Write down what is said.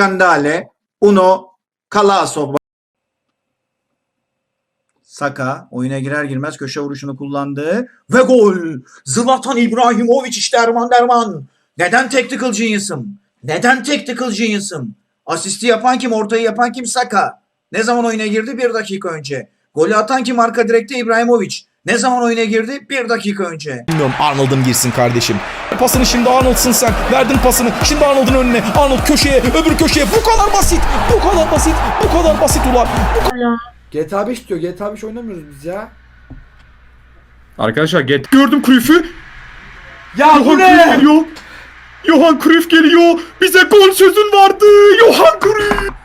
Skandale, Uno, Kalaso. Saka oyuna girer girmez köşe vuruşunu kullandı ve gol. Zlatan İbrahimovic işte Erman Derman. Neden tactical genius'ım? Neden tactical genius'ım? Asisti yapan kim? Ortayı yapan kim? Saka. Ne zaman oyuna girdi? Bir dakika önce. Golü atan kim? Arka direkte İbrahimovic. Ne zaman oyuna girdi? Bir dakika önce. Bilmiyorum Arnold'um girsin kardeşim. Pasını şimdi Arnold'sın sen. Verdin pasını. Şimdi Arnold'un önüne. Arnold köşeye. Öbür köşeye. Bu kadar basit. Bu kadar basit. Bu kadar basit ulan. GTA 5 diyor. GTA 5 oynamıyoruz biz ya. Arkadaşlar get gördüm Cruyff'ü. Ya Johan bu Cruyff ne? geliyor. Johan Cruyff geliyor. Bize gol sözün vardı. Johan Cruyff.